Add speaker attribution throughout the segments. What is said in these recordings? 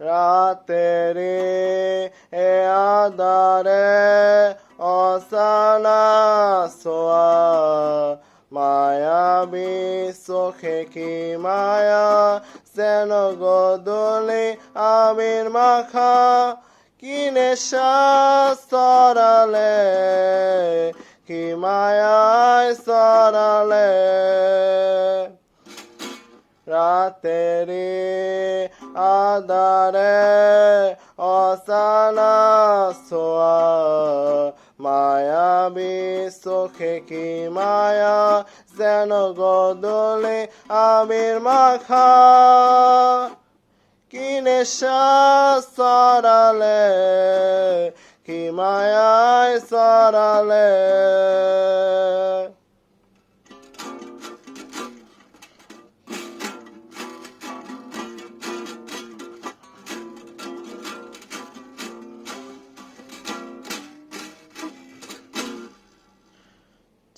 Speaker 1: রাতেরি এ আদারে অসানা সোয়া। মায়াবী চোখে কি মায়া? যেন গদলে আমির মাখা। কি নেশা সরালে? কি মায়ায় সরালে? রাতেরি আদারে অসানা সোয়া। মায়াবী চোখে কি মায়া যেন গদলে আমির মাখা? কি নেশা সরালে, কি মায়ায় সরালে?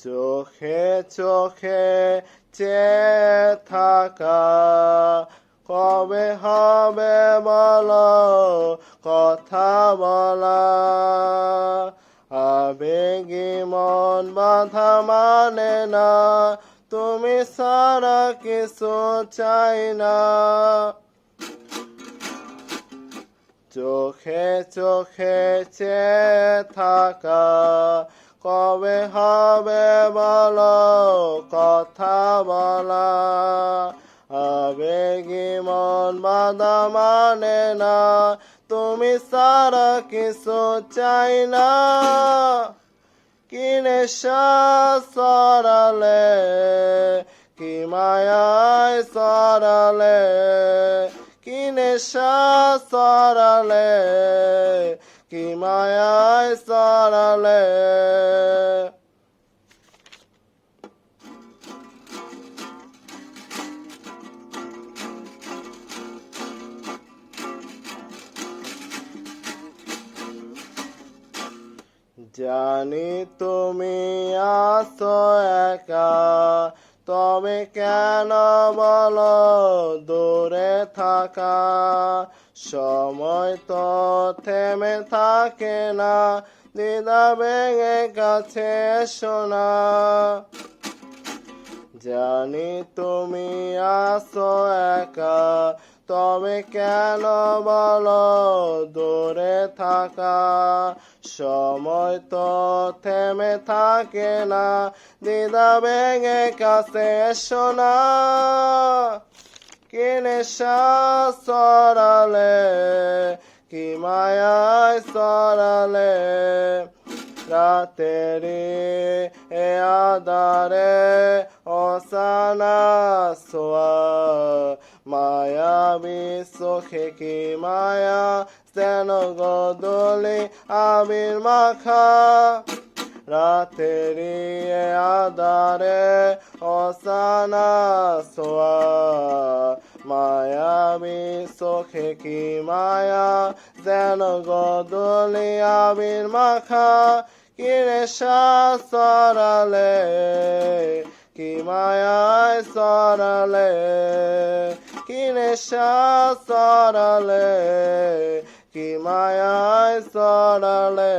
Speaker 1: চোখে চোখে চে থাকা। কবে হবে বলো, কথা বলা। আবেগি মন বাধা মানে না, তুমি সারা কিছু চাই না। চোখে চোখে চে থাকা কবে হবে বলো? কথা বলা আবেগি মন বাধা মানে না? তুমি সারা কিছু চাই না। কি নেশা সরালে? কি মায়ায় সরালে? কি নেশা সরালে? কি মায়ায় সরালে? জানি তুমি আসো একা তবে কেন বলো দূরে থাকা? সময় তো থেমে থাকে না, দিদা ভেঙে কাছে শোনা জানি তুমি আসো একা, তবে কেন বলো দূরে থাকা? সময় তো থেমে থাকে না, দিদা ভেঙে কাছে শোনা কি নেশা সরালে, কি মায়ায় সরালে। রাতেরি এ আদারে অসানা সোয়া মায়াবী চোখে কি মায়া যেন গদলে আবির মাখা। রাতেরি এ আদারে অসানা সোয়া মায়াবী চোখে কি মায়া? যেন গদলে আবির মাখা কি নেশা সরালে কি মায়ায় সরালে কি নেশা সরালে কি মায়ায় সরালে